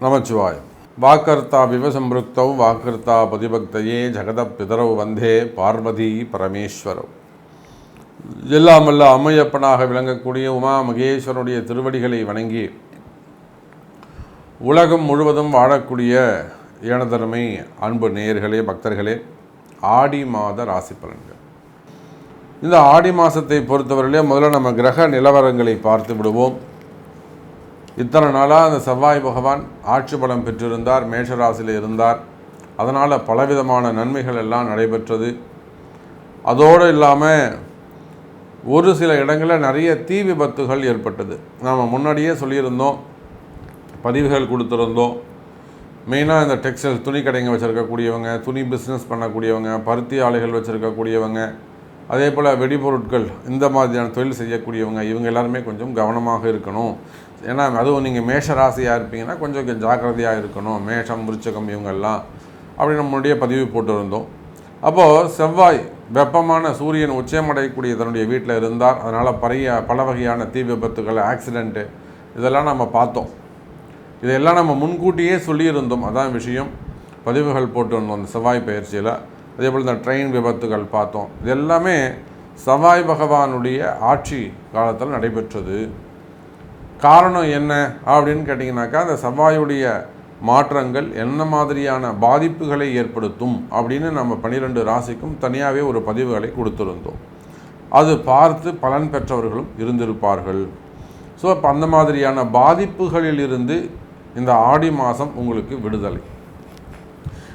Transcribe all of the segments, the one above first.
நமச்சிவாயம் வாக்கர்த்தா விவசம்பிருக்தௌ வாக்கர்த்தா பதிபக்தையே ஜெகத பிதரவு வந்தே பார்வதி பரமேஸ்வரவ் எல்லாமல்ல அம்மையப்பனாக விளங்கக்கூடிய உமா மகேஸ்வரனுடைய திருவடிகளை வணங்கி உலகம் முழுவதும் வாழக்கூடிய ஏனதருமை அன்பு நேயர்களே பக்தர்களே ஆடி மாத ராசி பலன்கள். இந்த ஆடி மாதத்தை பொறுத்தவரையிலே முதல்ல நம்ம கிரக நிலவரங்களை பார்த்து விடுவோம். இத்தனை நாளாக அந்த செவ்வாய் பகவான் ஆட்சி பலம் பெற்றிருந்தார் மேஷராசியில் இருந்தார். அதனால் பலவிதமான நன்மைகள் எல்லாம் நடைபெற்றது. அதோடு இல்லாமல் ஒரு சில இடங்களில் நிறைய தீ விபத்துகள் ஏற்பட்டது. நாம் முன்னாடியே சொல்லியிருந்தோம் பதிவுகள் கொடுத்துருந்தோம். மெயினாக இந்த டெக்ஸ்டைல் துணி கடைங்க வச்சுருக்கக்கூடியவங்க துணி பிஸ்னஸ் பண்ணக்கூடியவங்க பருத்தி ஆலைகள் வச்சுருக்கக்கூடியவங்க அதே போல் வெடிபொருட்கள் இந்த மாதிரியான தொழில் செய்யக்கூடியவங்க இவங்க எல்லாருமே கொஞ்சம் கவனமாக இருக்கணும். ஏன்னா அதுவும் நீங்கள் மேஷ ராசியாக இருப்பீங்கன்னா கொஞ்சம் ஜாக்கிரதையாக இருக்கணும். மேஷம் விருச்சகம் இவங்கெல்லாம் அப்படி நம்மளுடைய பதிவு போட்டிருந்தோம். அப்போது செவ்வாய் வெப்பமான சூரியன் உச்சமடையக்கூடிய தன்னுடைய வீட்டில் இருந்தார். அதனால் பழைய பல வகையான தீ விபத்துகள் ஆக்சிடெண்ட்டு இதெல்லாம் நம்ம பார்த்தோம். இதையெல்லாம் நம்ம முன்கூட்டியே சொல்லியிருந்தோம். அதான் விஷயம். பதிவுகள் போட்டிருந்தோம் அந்த செவ்வாய் பயிற்சியில். அதே போல் இந்த ட்ரெயின் விபத்துகள் பார்த்தோம். இது எல்லாமே சவாய் பகவானுடைய ஆட்சி காலத்தில் நடைபெற்றது. காரணம் என்ன அப்படின்னு கேட்டிங்கனாக்கா அந்த செவ்வாயுடைய மாற்றங்கள் என்ன மாதிரியான பாதிப்புகளை ஏற்படுத்தும் அப்படின்னு நம்ம பன்னிரெண்டு ராசிக்கும் தனியாகவே ஒரு பதிவுகளை கொடுத்துருந்தோம். அது பார்த்து பலன் பெற்றவர்களும் இருந்திருப்பார்கள். ஸோ அப்போ அந்த மாதிரியான பாதிப்புகளில் இருந்து இந்த ஆடி மாதம் உங்களுக்கு விடுதலை.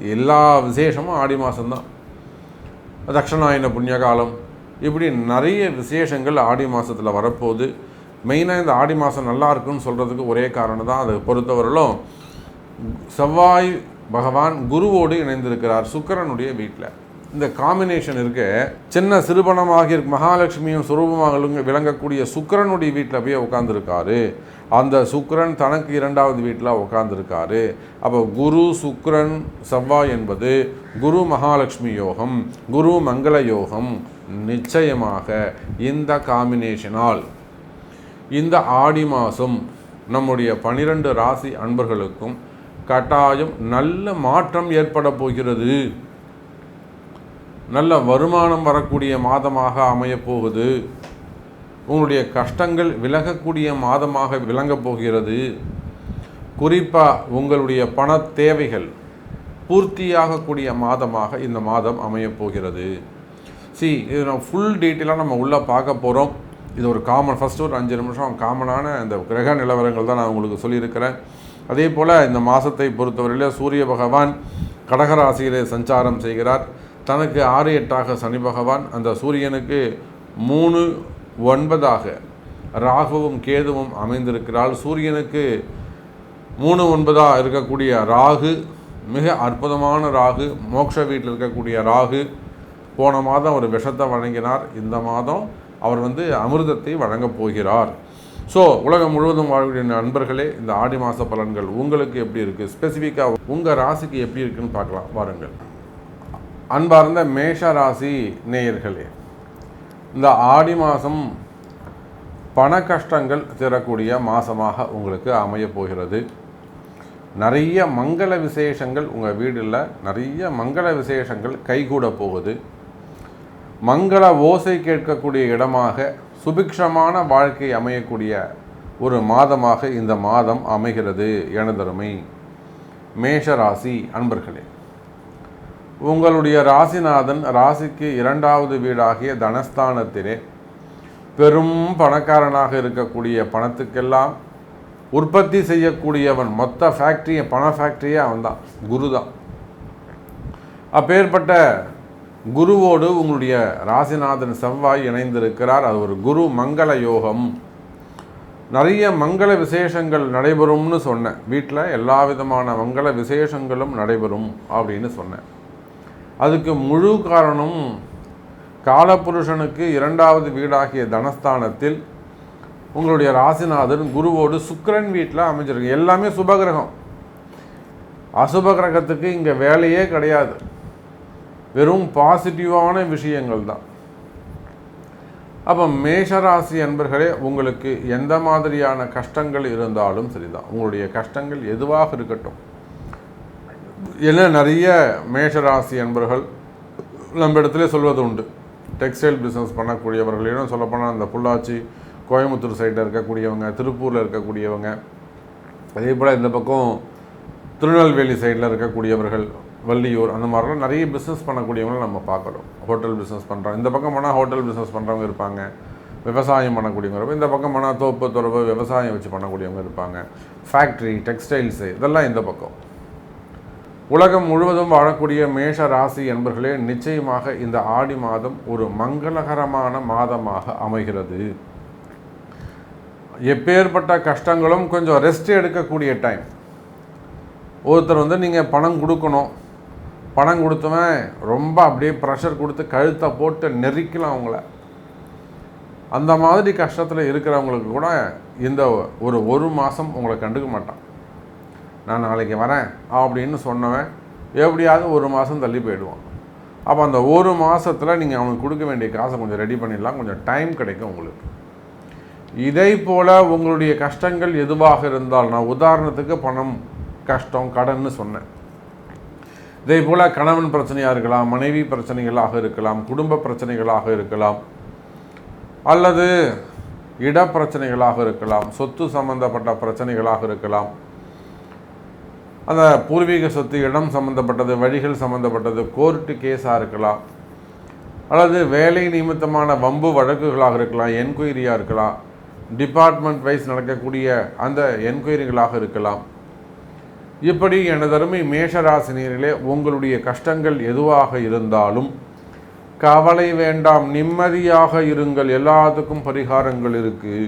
எல்லா விசேஷமும் ஆடி மாதம்தான் தக்ஷணாயன புண்ணிய காலம் இப்படி நிறைய விசேஷங்கள் ஆடி மாதத்தில் வரப்போகுது. மெயினாக இந்த ஆடி மாதம் நல்லா இருக்குன்னு சொல்கிறதுக்கு ஒரே காரணம் தான் அதை பொறுத்தவரையிலும் செவ்வாய் பகவான் குருவோடு இணைந்திருக்கிறார் சுக்கரனுடைய வீட்டில் இந்த காம்பினேஷன் இருக்க. சின்ன சிறுபணமாக இருக்கு மகாலட்சுமியும் சுரூபமாக விளங்கக்கூடிய சுக்கரனுடைய வீட்டில் போய் உட்காந்துருக்காரு அந்த சுக்கரன் தனக்கு இரண்டாவது வீட்டில் உட்காந்துருக்காரு அப்போ குரு சுக்கரன் செவ்வாய் என்பது குரு மகாலட்சுமி யோகம் குரு மங்கள யோகம். நிச்சயமாக இந்த காம்பினேஷனால் இந்த ஆடி மாதம் நம்முடைய பனிரெண்டு ராசி அன்பர்களுக்கும் கட்டாயம் நல்ல மாற்றம் ஏற்பட போகிறது. நல்ல வருமானம் வரக்கூடிய மாதமாக அமையப்போகுது. உங்களுடைய கஷ்டங்கள் விலகக்கூடிய மாதமாக விளங்கப் போகிறது. குறிப்பாக உங்களுடைய பண தேவைகள் பூர்த்தியாகக்கூடிய மாதமாக இந்த மாதம் அமையப்போகிறது சி இது நம்ம ஃபுல் டீட்டெயிலாக நம்ம உள்ளே பார்க்க போகிறோம் இது ஒரு காமன் ஃபஸ்ட்டு ஒரு அஞ்சு நிமிஷம் காமனான இந்த கிரக நிலவரங்கள் தான் நான் உங்களுக்கு சொல்லியிருக்கிறேன். அதே போல் இந்த மாதத்தை பொறுத்தவரையில் சூரிய பகவான் கடகராசியிலே சஞ்சாரம் செய்கிறார். தனக்கு ஆறு எட்டாக சனி பகவான் அந்த சூரியனுக்கு மூணு ஒன்பதாக ராகுவும் கேதுவும் அமைந்திருக்கிறாள். சூரியனுக்கு மூணு ஒன்பதாக இருக்கக்கூடிய ராகு மிக அற்புதமான ராகு மோட்ச வீட்டில் இருக்கக்கூடிய ராகு போன மாதம் ஒரு விஷத்தை வழங்கினார் இந்த மாதம் அவர் வந்து அமிர்தத்தை வழங்கப் போகிறார். ஸோ உலகம் முழுவதும் வாழக்கூடிய நண்பர்களே இந்த ஆடி மாத பலன்கள் உங்களுக்கு எப்படி இருக்குது ஸ்பெசிஃபிக்காக உங்கள் ராசிக்கு எப்படி இருக்குன்னு பார்க்கலாம். வாருங்கள். அன்பார்ந்த மேஷ ராசி நேயர்களே இந்த ஆடி மாதம் பண கஷ்டங்கள் தரக்கூடிய மாதமாக உங்களுக்கு அமையப் போகிறது. நிறைய மங்கள விசேஷங்கள் உங்கள் வீடில் நிறைய மங்கள விசேஷங்கள் கைகூட போகுது. மங்கள ஓசை கேட்கக்கூடிய இடமாக சுபிக்ஷமான வாழ்க்கை அமையக்கூடிய ஒரு மாதமாக இந்த மாதம் அமைகிறது எனதருமை மேஷராசி அன்பர்களே. உங்களுடைய ராசிநாதன் ராசிக்கு இரண்டாவது வீடாகிய தனஸ்தானத்திலே பெரும் பணக்காரனாக இருக்கக்கூடிய பணத்துக்கெல்லாம் உற்பத்தி செய்யக்கூடியவன் மொத்த ஃபேக்ட்ரியை பண ஃபேக்ட்ரியே அவன் தான் குரு தான் அப்பேற்பட்ட குருவோடு உங்களுடைய ராசிநாதன் செவ்வாய் இணைந்திருக்கிறார். அது ஒரு குரு மங்கள யோகம். நிறைய மங்கள விசேஷங்கள் நடைபெறும்னு சொன்னேன். வீட்டில் எல்லா விதமான மங்கள விசேஷங்களும் நடைபெறும் அப்படின்னு சொன்னேன். அதுக்கு முழு காரணம் காலபுருஷனுக்கு இரண்டாவது வீடாகிய தனஸ்தானத்தில் உங்களுடைய ராசிநாதன் குருவோடு சுக்கிரன் வீட்டில் அமைஞ்சிருக்கு. எல்லாமே சுபகிரகம். அசுப கிரகத்துக்கு இங்கே வேலையே கிடையாது. வெறும் பாசிட்டிவான விஷயங்கள் தான். அப்போ மேஷராசி அன்பர்களே உங்களுக்கு எந்த மாதிரியான கஷ்டங்கள் இருந்தாலும் சரிதான். உங்களுடைய கஷ்டங்கள் எதுவாக இருக்கட்டும். என்ன நிறைய மேஷராசி அன்பர்கள் நம்ம இடத்துல சொல்வது உண்டு டெக்ஸ்டைல் பிஸ்னஸ் பண்ணக்கூடியவர்கள் இன்னும் சொல்லப்போனால் அந்த பொள்ளாச்சி கோயம்புத்தூர் சைடில் இருக்கக்கூடியவங்க திருப்பூரில் இருக்கக்கூடியவங்க அதே போல் இந்த பக்கம் திருநெல்வேலி சைடில் இருக்கக்கூடியவர்கள் வள்ளியூர் அந்த மாதிரிலாம் நிறைய பிஸ்னஸ் பண்ணக்கூடியவங்களை நம்ம பார்க்குறோம் ஹோட்டல் பிஸ்னஸ் பண்ணுறோம் இந்த பக்கம் போனால் ஹோட்டல் பிஸ்னஸ் பண்ணுறவங்க இருப்பாங்க. விவசாயம் பண்ணக்கூடியவங்க இந்த பக்கம் போனால் தோப்பு துறவு விவசாயம் வச்சு பண்ணக்கூடியவங்க இருப்பாங்க. ஃபேக்ட்ரி டெக்ஸ்டைல்ஸு இதெல்லாம் இந்த பக்கம். உலகம் முழுவதும் வாழக்கூடிய மேஷ ராசி என்பர்களே நிச்சயமாக இந்த ஆடி மாதம் ஒரு மங்களகரமான மாதமாக அமைகிறது. எப்பேற்பட்ட கஷ்டங்களும் கொஞ்சம் ரெஸ்ட் எடுக்கக்கூடிய டைம் ஒருத்தர் வந்து நீங்கள் பணம் கொடுக்கணும். பணம் கொடுத்தவன் ரொம்ப அப்படியே ப்ரெஷர் கொடுத்து கழுத்தை போட்டு நெரிக்கலாம் அவங்கள அந்த மாதிரி கஷ்டத்தில் இருக்கிறவங்களுக்கு கூட இந்த ஒரு ஒரு மாதம் உங்களை கண்டுக்க மாட்டான். நான் நாளைக்கு வரேன் அப்படின்னு சொன்னவன் எப்படியாவது ஒரு மாதம் தள்ளி போயிடுவான். அப்போ அந்த ஒரு மாதத்தில் நீங்கள் அவனுக்கு கொடுக்க வேண்டிய காசை கொஞ்சம் ரெடி பண்ணிடலாம். கொஞ்சம் டைம் கிடைக்கும் உங்களுக்கு. இதை போல் உங்களுடைய கஷ்டங்கள் எதுவாக இருந்தால் நான் உதாரணத்துக்கு பணம் கஷ்டம் கடன்னு சொன்னேன். இதே போல் கணவன் பிரச்சனையாக இருக்கலாம் மனைவி பிரச்சனைகளாக இருக்கலாம் குடும்ப பிரச்சனைகளாக இருக்கலாம் அல்லது இட பிரச்சனைகளாக இருக்கலாம் சொத்து சம்பந்தப்பட்ட பிரச்சனைகளாக இருக்கலாம் அந்த பூர்வீக சொத்து இடம் சம்மந்தப்பட்டது வழிகள் சம்மந்தப்பட்டது கோர்ட்டு கேஸாக இருக்கலாம். அல்லது வேலை நிமித்தமான வம்பு வழக்குகளாக இருக்கலாம் என்கொயரியாக இருக்கலாம். டிபார்ட்மெண்ட் வைஸ் நடக்கக்கூடிய அந்த என்கொயரிகளாக இருக்கலாம். இப்படி எனதருமை மேஷராசினியர்களே உங்களுடைய கஷ்டங்கள் எதுவாக இருந்தாலும் கவலை வேண்டாம் நிம்மதியாக இருங்கள். எல்லாத்துக்கும் பரிகாரங்கள் இருக்குது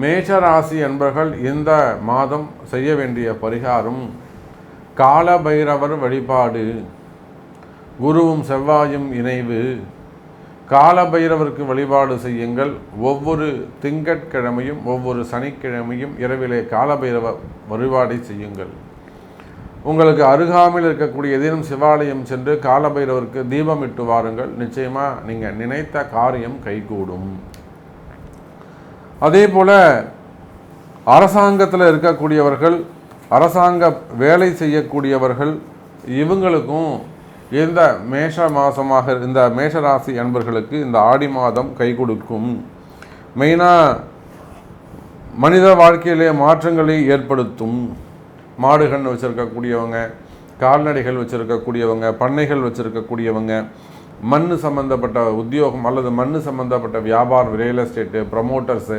மேஷராசி என்பர்கள் இந்த மாதம் செய்ய வேண்டிய பரிகாரம் காலபைரவர் வழிபாடு. குருவும் செவ்வாயும் இணைவு. கால பைரவருக்கு வழிபாடு செய்யுங்கள். ஒவ்வொரு திங்கட்கிழமையும் ஒவ்வொரு சனிக்கிழமையும் இரவிலே காலபைரவ வழிபாடை செய்யுங்கள். உங்களுக்கு அருகாமையில் இருக்கக்கூடிய ஏதேனும் சிவாலயம் சென்று காலபைரவருக்கு தீபம் இட்டு வாருங்கள். நிச்சயமாக நீங்கள் நினைத்த காரியம் கைகூடும். அதே போல் அரசாங்கத்தில் இருக்கக்கூடியவர்கள் அரசாங்க வேலை செய்யக்கூடியவர்கள் இவங்களுக்கும் இந்த மேஷ மாதமாக இந்த மேஷராசி அன்பர்களுக்கு இந்த ஆடி மாதம் கை கொடுக்கும். மெயினாக மனித வாழ்க்கையிலே மாற்றங்களை ஏற்படுத்தும். மாடுகள் வச்சுருக்கக்கூடியவங்க கால்நடைகள் வச்சுருக்கக்கூடியவங்க பண்ணைகள் வச்சுருக்கக்கூடியவங்க மண் சம்மந்தப்பட்ட உத்தியோகம் அல்லது மண் சம்மந்தப்பட்ட வியாபாரம் ரியல் எஸ்டேட்டு ப்ரமோட்டர்ஸு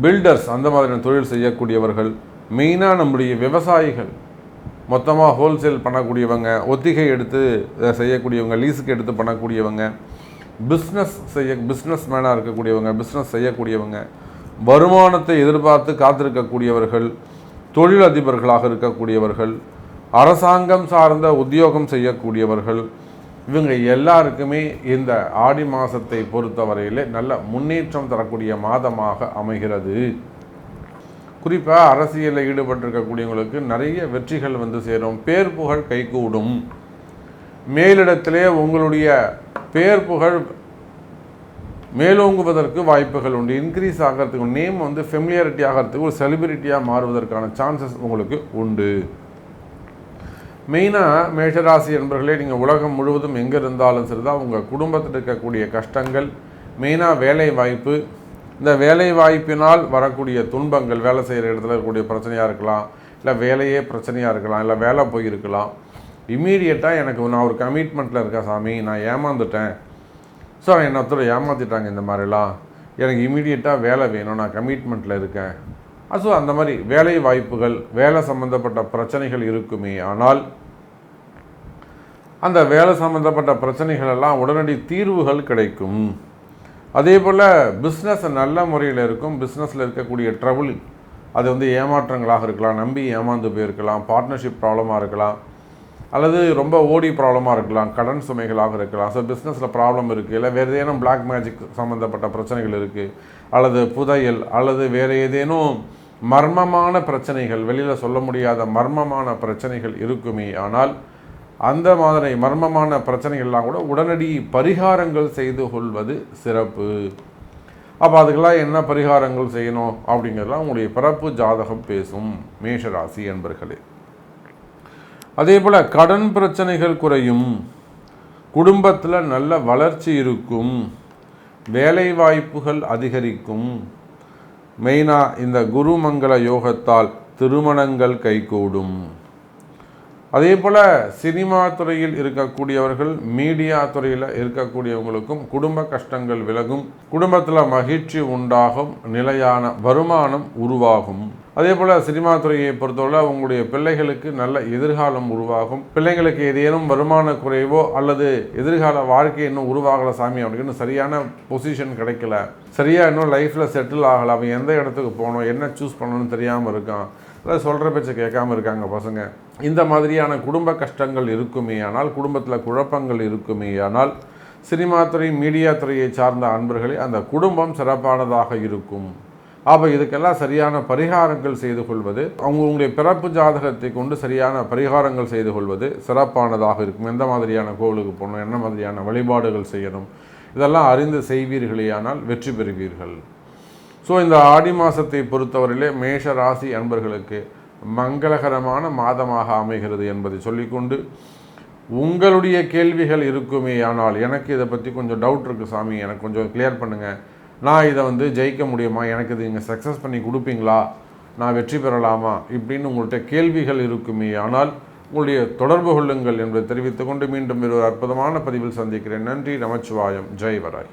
பில்டர்ஸ் அந்த மாதிரியான தொழில் செய்யக்கூடியவர்கள் மெயினாக நம்முடைய விவசாயிகள். மொத்தமாக ஹோல்சேல் பண்ணக்கூடியவங்க ஒத்திகை எடுத்து செய்யக்கூடியவங்க லீஸுக்கு எடுத்து பண்ணக்கூடியவங்க பிஸ்னஸ் செய்ய பிஸ்னஸ் மேனாக இருக்கக்கூடியவங்க பிஸ்னஸ் செய்யக்கூடியவங்க வருமானத்தை எதிர்பார்த்து காத்திருக்கக்கூடியவர்கள் தொழிலதிபர்களாக இருக்கக்கூடியவர்கள் அரசாங்கம் சார்ந்த உத்தியோகம் செய்யக்கூடியவர்கள் இவங்க எல்லாருக்குமே இந்த ஆடி மாதத்தை பொறுத்தவரையில் நல்ல முன்னேற்றம் தரக்கூடிய மாதமாக அமைகிறது. குறிப்பாக அரசியலில் ஈடுபட்டிருக்கக்கூடியவங்களுக்கு நிறைய வெற்றிகள் வந்து சேரும். பேர் புகழ் கைகூடும். மேலிடத்திலே உங்களுடைய பேர் புகழ் மேலோங்குவதற்கு வாய்ப்புகள் உண்டு. இன்க்ரீஸ் ஆகிறதுக்கு நேம் வந்து ஃபெமிலியாரிட்டி ஆகிறதுக்கு ஒரு செலிபிரிட்டியாக மாறுவதற்கான சான்சஸ் உங்களுக்கு உண்டு. மெயினாக மேஷராசி என்பர்களே நீங்கள் உலகம் முழுவதும் எங்கே இருந்தாலும் சரி தான் உங்கள் குடும்பத்தில் இருக்கக்கூடிய கஷ்டங்கள் மெயினாக வேலை வாய்ப்பு இந்த வேலை வாய்ப்பினால் வரக்கூடிய துன்பங்கள் வேலை செய்கிற இடத்துல இருக்கக்கூடிய பிரச்சனையாக இருக்கலாம் இல்லை வேலையே பிரச்சனையாக இருக்கலாம் இல்லை வேலை போயிருக்கலாம். இம்மீடியட்டாக எனக்கு நான் ஒரு கமிட்மெண்ட்டில் இருக்கேன் சாமி நான் ஏமாந்துட்டேன். ஸோ என்னை ஏமாற்றிட்டாங்க இந்த மாதிரிலாம். எனக்கு இமீடியட்டாக வேலை வேணும் நான் கமிட்மெண்ட்டில் இருக்கேன். ஸோ அந்த மாதிரி வேலை வாய்ப்புகள் வேலை சம்மந்தப்பட்ட பிரச்சனைகள் இருக்குமே ஆனால் அந்த வேலை சம்மந்தப்பட்ட பிரச்சனைகள் எல்லாம் உடனடி தீர்வுகள் கிடைக்கும். அதே போல் பிஸ்னஸ் நல்ல முறையில் இருக்கும் பிஸ்னஸில் இருக்கக்கூடிய ட்ரபுள் அது வந்து ஏமாற்றங்களாக இருக்கலாம் நம்பி ஏமாந்து போயிருக்கலாம் பார்ட்னர்ஷிப் ப்ராப்ளமாக இருக்கலாம் அல்லது ரொம்ப ஓடி ப்ராப்ளமாக இருக்கலாம் கடன் சுமைகளாக இருக்கலாம். ஸோ பிஸ்னஸில் ப்ராப்ளம் இருக்குது இல்லை வேறு ஏதேனும் பிளாக் மேஜிக் சம்மந்தப்பட்ட பிரச்சனைகள் இருக்குது அல்லது புதையல் அல்லது வேறு ஏதேனும் மர்மமான பிரச்சனைகள் வெளியில் சொல்ல முடியாத மர்மமான பிரச்சனைகள் இருக்குமே. ஆனால் அந்த மாதிரி மர்மமான பிரச்சனைகள்லாம் கூட உடனடி பரிகாரங்கள் செய்து கொள்வது சிறப்பு. அப்போ அதுக்கெல்லாம் என்ன பரிகாரங்கள் செய்யணும் அப்படிங்கிறதுலாம் உங்களுடைய பிறப்பு ஜாதகம் பேசும் மேஷராசி என்பர்களே. அதே போல் கடன் பிரச்சனைகள் குறையும். குடும்பத்தில் நல்ல வளர்ச்சி இருக்கும். வேலை வாய்ப்புகள் அதிகரிக்கும். மெயினாக இந்த குருமங்கள யோகத்தால் திருமணங்கள் கைகூடும். அதே போல் சினிமா துறையில் இருக்கக்கூடியவர்கள் மீடியா துறையில் இருக்கக்கூடியவங்களுக்கும் குடும்ப கஷ்டங்கள் விலகும் குடும்பத்தில் மகிழ்ச்சி உண்டாகும் நிலையான வருமானம் உருவாகும். அதே போல் சினிமா துறையை பொறுத்தவரை உங்களுடைய பிள்ளைகளுக்கு நல்ல எதிர்காலம் உருவாகும். பிள்ளைங்களுக்கு ஏதேனும் வருமான குறைவோ அல்லது எதிர்கால வாழ்க்கை இன்னும் உருவாகலை சாமி அப்படின்னு சரியான பொசிஷன் கிடைக்கல. சரியாக இன்னும் லைஃப்பில் செட்டில் ஆகலை. அவன் எந்த இடத்துக்கு போகணும் என்ன சூஸ் பண்ணணும்னு தெரியாமல் இருக்கான். இல்லை சொல்கிற பேச்சை கேட்காம இருக்காங்க பசங்க. இந்த மாதிரியான குடும்ப கஷ்டங்கள் இருக்குமே ஆனால் குடும்பத்தில் குழப்பங்கள் இருக்குமே ஆனால் சினிமா துறை மீடியா துறையை சார்ந்த அன்பர்களே அந்த குடும்பம் சிறப்பானதாக இருக்கும். அப்போ இதுக்கெல்லாம் சரியான பரிகாரங்கள் செய்து கொள்வது அவங்க உங்களுடைய பிறப்பு ஜாதகத்தை கொண்டு சரியான பரிகாரங்கள் செய்து கொள்வது சிறப்பானதாக இருக்கும். எந்த மாதிரியான கோவிலுக்கு போகணும் என்ன மாதிரியான வழிபாடுகள் செய்யணும் இதெல்லாம் அறிந்து செய்வீர்களேயானால் வெற்றி பெறுவீர்கள். ஸோ இந்த ஆடி மாதத்தை பொறுத்தவரையிலே மேஷ ராசி அன்பர்களுக்கு மங்களகரமான மாதமாக அமைகிறது என்பதை சொல்லிக்கொண்டு உங்களுடைய கேள்விகள் இருக்குமே ஆனால் எனக்கு இதை பற்றி கொஞ்சம் டவுட் இருக்குது சாமி. எனக்கு கொஞ்சம் கிளியர் பண்ணுங்கள் நான் இதை வந்து ஜெயிக்க முடியுமா? எனக்கு இது நீங்கள் சக்ஸஸ் பண்ணி கொடுப்பீங்களா? நான் வெற்றி பெறலாமா? இப்படின்னு உங்கள்கிட்ட கேள்விகள் இருக்குமே. ஆனால் உங்களுடைய தொடர்பு கொள்ளுங்கள் என்பதை தெரிவித்துக்கொண்டு மீண்டும் ஒரு அற்புதமான பதிவில் சந்திக்கிறேன். நன்றி நமச்சிவாயம். ஜெய் வராய்.